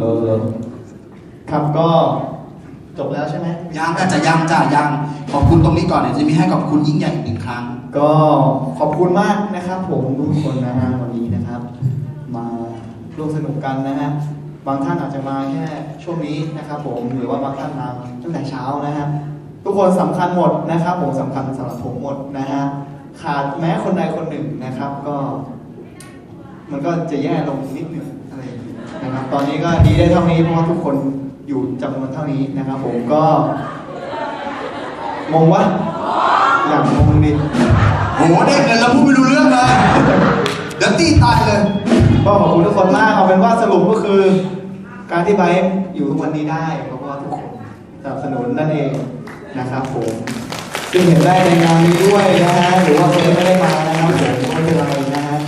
ฮัลโหลฮัลโหลครับก็จบแล้วใช่ไหมยังอาจจะยังจ้ะยังขอบคุณตรงนี้ก่อนเดี๋ยวจะมีให้ขอบคุณยิ่งใหญ่อีกหนึ่งครั้ง ก็ขอบคุณมากนะครับ ผมทุกคนนะฮะวันนี้นะครับ มาร่วมสนุกกันนะฮะบางท่านอาจจะมาแค่ช่วงนี้นะครับผมหรือว่าบางท่านมาตั้งแต่เช้านะฮะทุกคนสำคัญหมดนะครับ ผมสำคัญสำหรับผมหมดนะฮะขาดแม้คนใดคนหนึ่งนะครับ ก็ มันก็จะแย่ลงนิดหนึ่งอะไรอย่าง นี้นะครับ ตอนนี้ก็ดีได้เท่านี้เพราะว่าทุกคนอยู่จำนวนเท่านี้นะครับผมก็มองว่าอย่างมองนิดโอ้โหได้เงินแล้วพูดไม่รู้เรื่องเลยเดี๋ยวตีตายเลยก็ขอบคุณทุกคนมากเอาเป็นว่าสรุปก็คือ การที่ไบร์ทอยู่ทุกวันนี้ได้เพราะว่าทุกคนสนับสนุนนั่นเองนะครับผมซึ่งเห็นได้ในงานนี้ด้วยนะฮะหรือว่าคนที่ไม่ได้มานะครับผมก็ไม่เป็นไรนะฮะ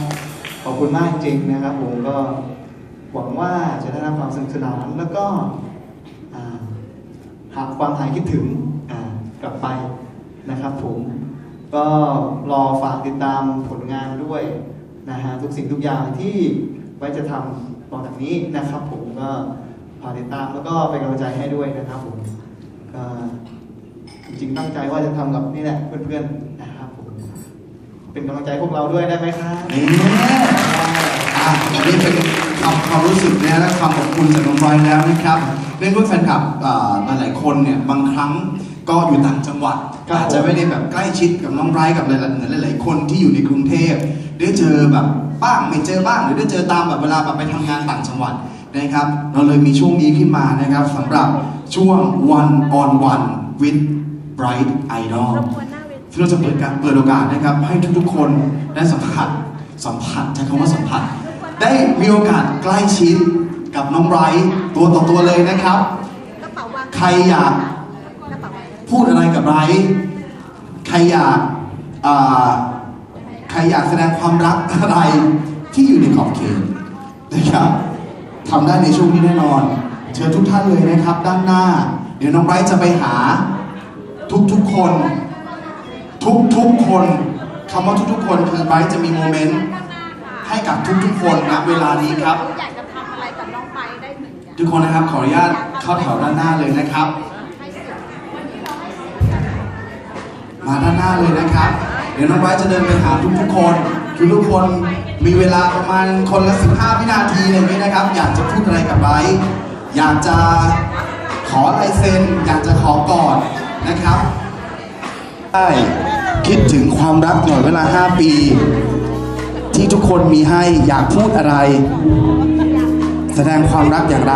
ขอบคุณมากจริงนะครับผมก็ หวังว่าจะได้รับความสนุกสนานแล้วก็อ่าหากความหายคิดถึงอ่ากลับไปนะครับผมก็รอฝากติดตามผลงานด้วยนะฮะทุกสิ่งทุกอย่างที่ไว้จะทำต่อจากนี้นะครับผมก็ฝากติดตามแล้วก็เป็นกำลังใจให้ด้วยนะครับผมก็จริงๆตั้งใจว่าจะทำกับนี่แหละเพื่อนๆนะครับผมเป็นกำลังใจพวกเราด้วยได้ไหมครับนี่อะอันนี้เป็น ความความรู้สึกนะและความขอบคุณจากน้องไบรท์แล้วนะครับเนื่องด้วยแฟนคลับอ่าหลายๆคนเนี่ยบางครั้งก็อยู่ต่างจังหวัดครับอาจจะไม่ได้แบบใกล้ชิดกับน้องไบรท์กับหลายๆหลายๆคนที่อยู่ในกรุงเทพได้เจอแบบบ้างไม่เจอบ้างหรือได้เจอตามแบบเวลาแบบไปทำงานต่างจังหวัดนะครับ เราเลยมีช่วงนี้ขึ้นมานะครับสำหรับช่วง one on one with bright idol ที่เราจะเปิดการเปิดโอกาสนะครับให้ทุกๆคนได้สัมผัสสัมผัสใช้คำว่าสัมผัส ได้มีโอกาสใกล้ชิดกับน้องไบรท์ตัวต่อตัวเลยนะครับกระเป๋าวางใครอยากกระเป๋าวางพูดอะไรกับไบรท์ใครอยากอ่าใครอยากแสดงความรักอะไรที่อยู่ในขอบเขตนะครับทำได้ในช่วงนี้แน่นอน เชิญทุกท่านเลยนะครับ ด้านหน้า เดี๋ยวน้องไบรท์จะไปหาทุกๆคน ทุกๆคนคำว่าทุกๆคนคือไบรท์จะมีโมเมนต์ ให้กับทุกๆคนณเวลานี้ครับ อยากจะทำอะไรกับน้องไปได้เหมือนกันทุกคนนะครับขออนุญาตเข้าแถวด้านหน้าเลยนะครับ ให้เสร็จมาด้านหน้าเลยนะครับ เดี๋ยวน้องไบรท์จะเดินไปหาทุกๆคนทุกๆคนมีเวลาประมาณคนละ 15 วินาทีอะไรอย่างนี้นะครับ อยากจะพูดอะไรกับไบรท์อยากจะขอลายเซ็นอยากจะขอกอดนะครับใช่คิดถึงความรักหน่อยเวลา 5 ปี ที่ทุกคนมีให้อยากพูดอะไร แสดงความรักอย่างไร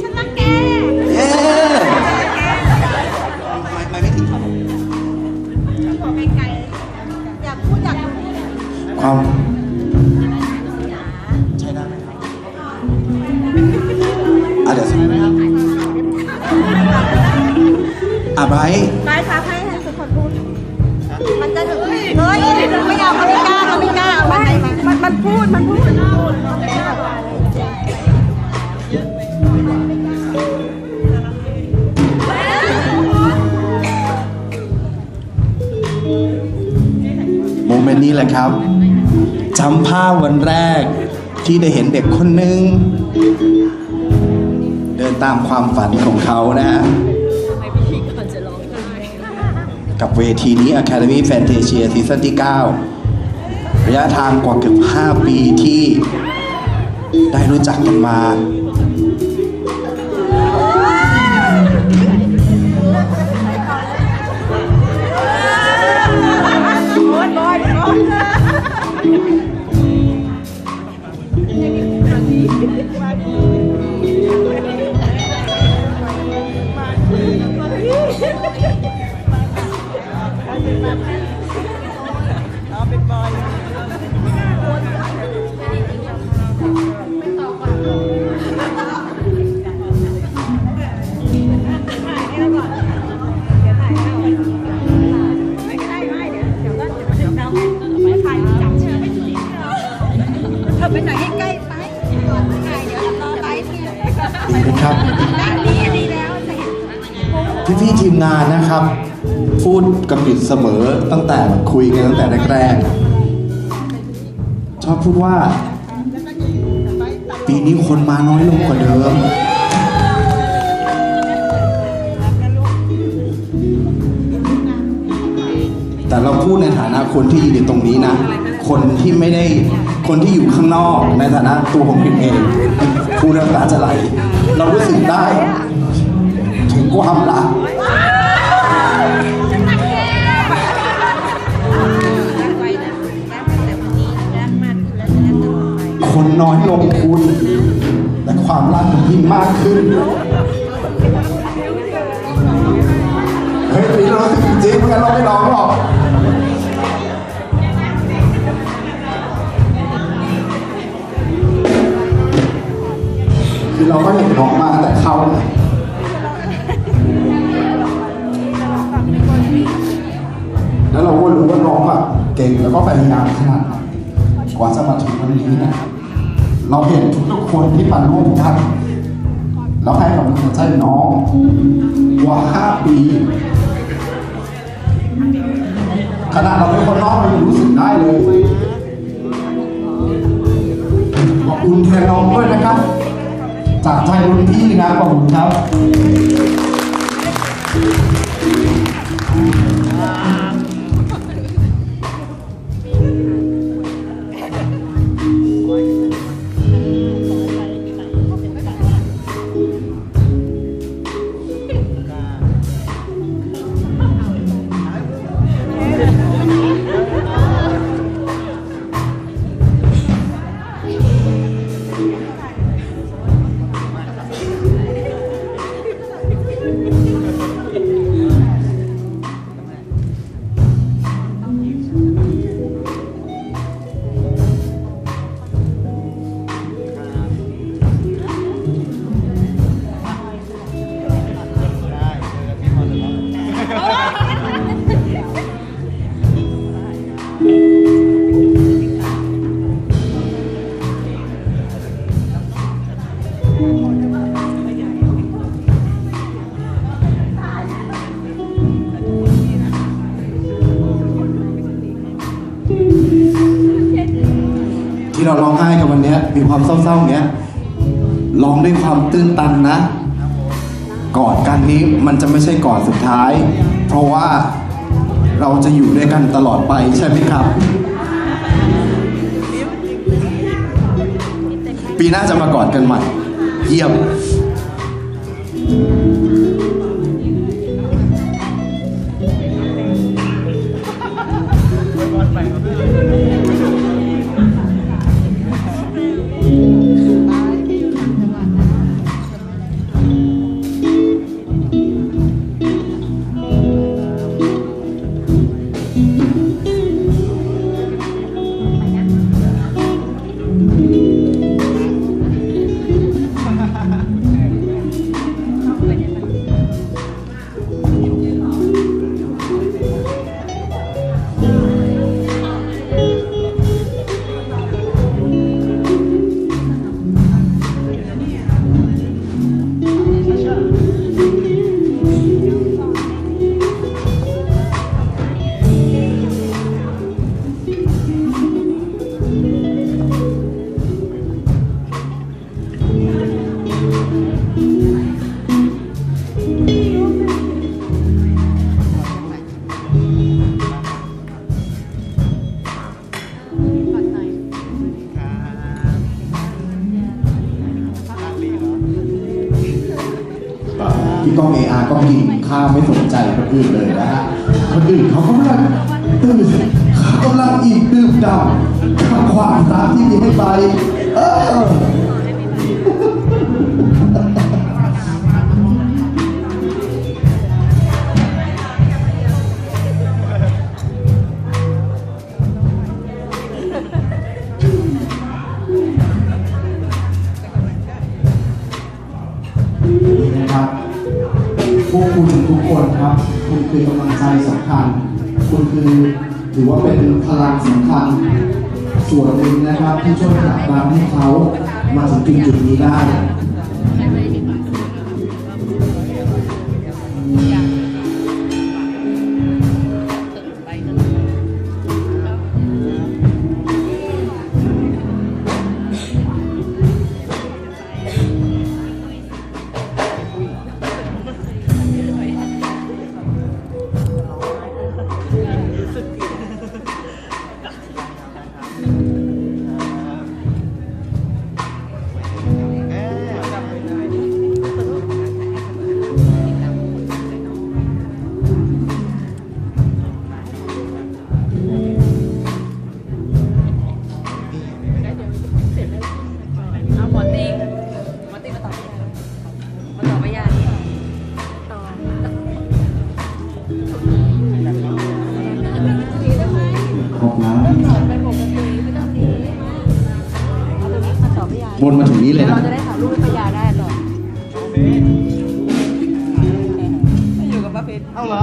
ฉันรักแกเย้ไม่ไม่ไม่ถึงครับขอไกลๆอยากพูดอยากพูดความใช่ได้ไหมครับอะเดี๋ยวสิอะไบร์ท ไปครับให้ให้ทุกคนพูด มันจะถึงเฮ้ยไม่เอาเขาไม่กล้าเขาไม่กล้าเอามาให้มันมันมันพูดมันพูดโมเมนต์นี้แหละครับจำภาพวันแรกที่ได้เห็นเด็กคนหนึ่งเดินตามความฝันของเขานะ กับเวทีนี้ Academy Fantasia ซีซั่นที่ 9 ระยะทางกว่าเกือบ 5 ปีที่ได้รู้จักกันมา เสมอตั้งแต่คุยกันตั้งแต่แรกๆชอบพูดว่า ปีนี้คนมาน้อยลงกว่าเดิม แต่เราพูดในฐานะคนที่อยู่ตรงนี้นะ คนที่ไม่ได้คนที่อยู่ข้างนอกในฐานะตัวผมเองพูดน้ำตาจะไหลเรารู้สึกได้ ถึงความรัก น้อยลงคุณ แต่ความรักมันยิ่งมากขึ้น เฮ้ยนี่เราสึกจริงๆไม่งั้นเราไม่ร้องหรอกคือเราก็เห็นน้องมาแต่เขาแล้วเราก็รู้ว่าน้องแบบเก่งแล้วก็พยายามขนาดไหนกว่าจะมาถึงวันนี้เนี่ย เราเห็นทุกๆคนที่มาร่วมกันแล้วให้กำลังใจน้องกว่า 5 ปีขนาดเราเป็นคนนอกเรายังรู้สึกได้เลยขอบคุณแทนน้องด้วยนะครับ จากใจรุ่นพี่นะขอบคุณครับ ที่เราร้องไห้กันวันนี้มีความเศร้าๆเนี้ยร้องด้วยความตื้นตันนะกอดกันนี้มันจะไม่ใช่กอดสุดท้าย เพราะว่าเราจะอยู่ด้วยกันตลอดไปใช่ไหมครับ ปีหน้าจะมากอดกันใหม่ เยี่ยม พี่ก้องเออาก็กินข้าวไม่สนใจคนอื่นเลยนะฮะคนอื่นเขากำลังตื่นเขากำลังอิ่มดื่มด่ำกับความรักที่มีให้ไปเออ ทุกคนครับ คุณคือกำลังใจสำคัญ คุณคือถือว่าเป็นพลังสำคัญ ส่วนหนึ่งนะครับที่ช่วยผลักดันให้เขามาถึงจุดนี้ได้ บพยานวนมาถึงนี้เลยนะเราจะได้ถ่ายรูปเป็นพยานได้ต่ออยู่กับป้าเพชรเอาเหรอ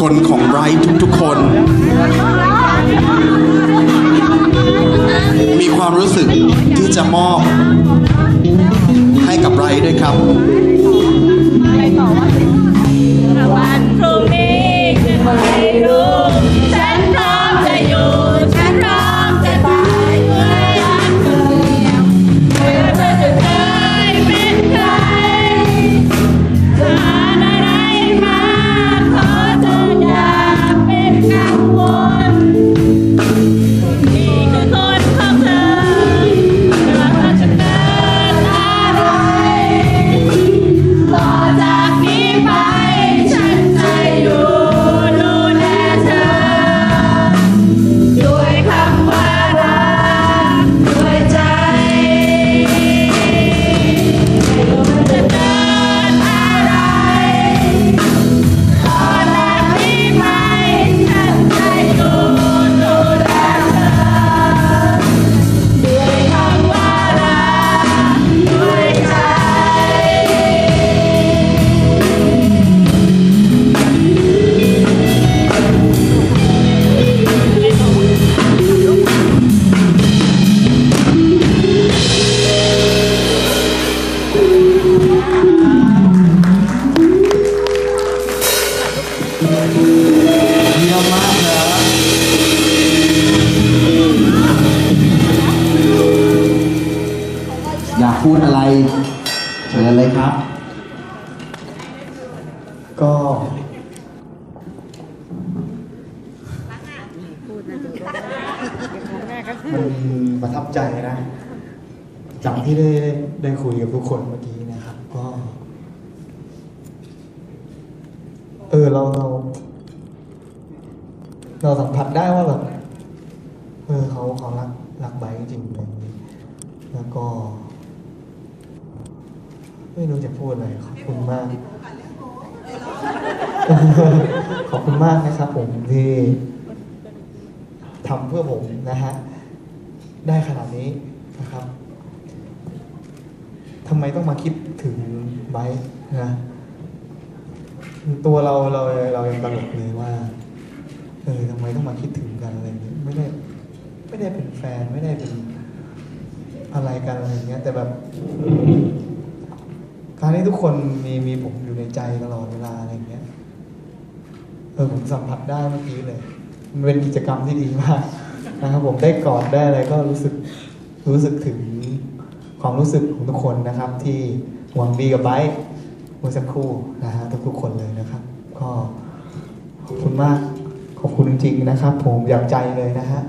คนของไบรท์ทุกๆคน มีความรู้สึกที่จะมอบให้กับไบรท์ด้วยครับ มันประทับใจนะจากที่ได้ได้คุยกับทุกคนเมื่อกี้นะครับ ก็ เออเราเราเราสัมผัสได้ว่าแบบเออเขาเขารักรักไบจริงๆอะไรอย่างนี้แล้วก็ ไม่รู้จะพูดอะไรขอบคุณมาก ขอบคุณมากนะครับผมที่ำเพื่อผมนะฮะ ได้ขนาดนี้นะครับทำไมต้องมาคิดถึงไบนะตัวเราเราเรายังตลกเลยว่าเออทำไมต้องมาคิดถึงกันอะไรอย่างเงี้ยไม่ได้ไม่ได้เป็นแฟนไม่ได้เป็นอะไรกันอะไรอย่างเงี้ย แต่แบบการที่ทุกคนมีมีผมอยู่ในใจตลอดเวลาอะไรอย่างเงี้ยเออผมสัมผัสได้เมื่อกี้เลย มันเป็นกิจกรรมที่ดีมาก นะครับผมได้กอดได้อะไรก็รู้สึกรู้สึกถึงความรู้สึกของทุกคนนะครับ ที่หวังดีกับไบร์เมื่อสักครู่นะฮะทุกๆคนเลยนะครับ ก็ขอบคุณมากขอบคุณจริงๆนะครับ ผมอยากใจเลยนะฮะ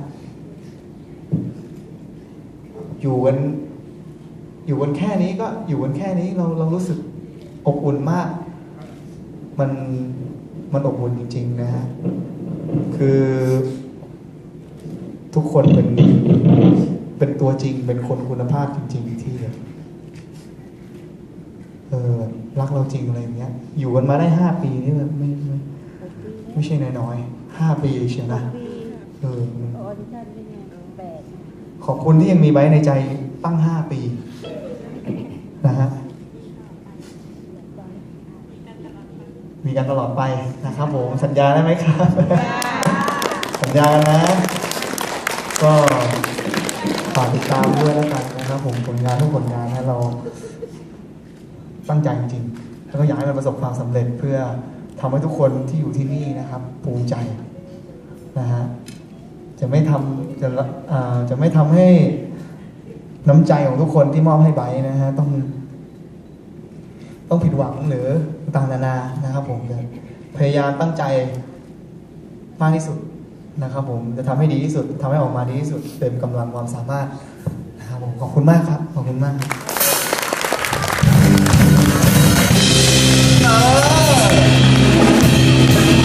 อยู่กันอยู่กันแค่นี้ก็อยู่กันแค่นี้เราเรารู้สึกอบอุ่นมาก มันมันอบอุ่นจริง ๆ นะฮะคือ ทุกคนเป็นเป็นตัวจริง เป็นคนคุณภาพจริง ๆ ที่เออรักเราจริงอะไรเงี้ย อยู่กันมาได้ห้าปีนี่แบบไม่ไม่ไม่ใช่น้อยๆห้าปีเชียวนะเออขอบคุณที่ยังมีไว้ในใจตั้งห้าปี นะฮะมีกันตลอดไปนะครับผมสัญญาได้ไหมครับ สัญญากันนะ ก็ฝากติดตามด้วยแล้วกันนะครับ ผมผลงานทุกผลงานนะเราตั้งใจจริงๆแล้วก็อยากให้มันประสบความสำเร็จเพื่อทำให้ทุกคนที่อยู่ที่นี่นะครับภูมิใจนะฮะจะไม่ทำจะละอ่าจะไม่ทำให้น้ำใจของทุกคนที่มอบให้ไบร์ทนะฮะต้อง ต้องผิดหวังหรือต่างๆนานานะครับ ผมจะพยายามตั้งใจมากที่สุด นะครับผมจะทำให้ดีที่สุดทำให้ออกมาดีที่สุดเต็มกำลังความสามารถนะครับผมขอบคุณมากครับ ขอบคุณมากครับ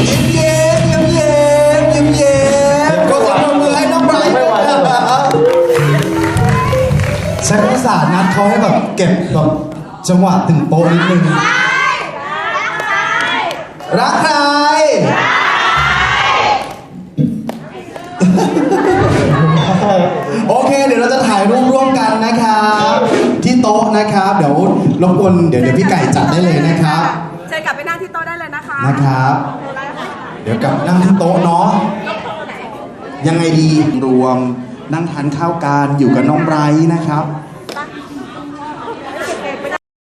ยิ้มเย้มยิ้มเย้มยิ้มเย้มก็สำมือให้น้องไบรท์ไม่ไหวแล้วใช้ภาษาทนัดเขาให้แบบเก็บแบบจังหวะถึงโป๊ะนิดนึงรักใคร โอเค เดี๋ยวเราจะถ่ายรูปร่วมกันนะครับ ที่โต๊ะนะครับ เดี๋ยวรบกวนเดี๋ยวเดี๋ยวพี่ไก่จัดได้เลยนะครับ เชิญกลับไปนั่งที่โต๊ะได้เลยนะคะนะครับ เดี๋ยวกลับนั่งที่โต๊ะเนาะยังไงดีรวมนั่งทานข้าวกันอยู่กับน้องไบรท์นะครับ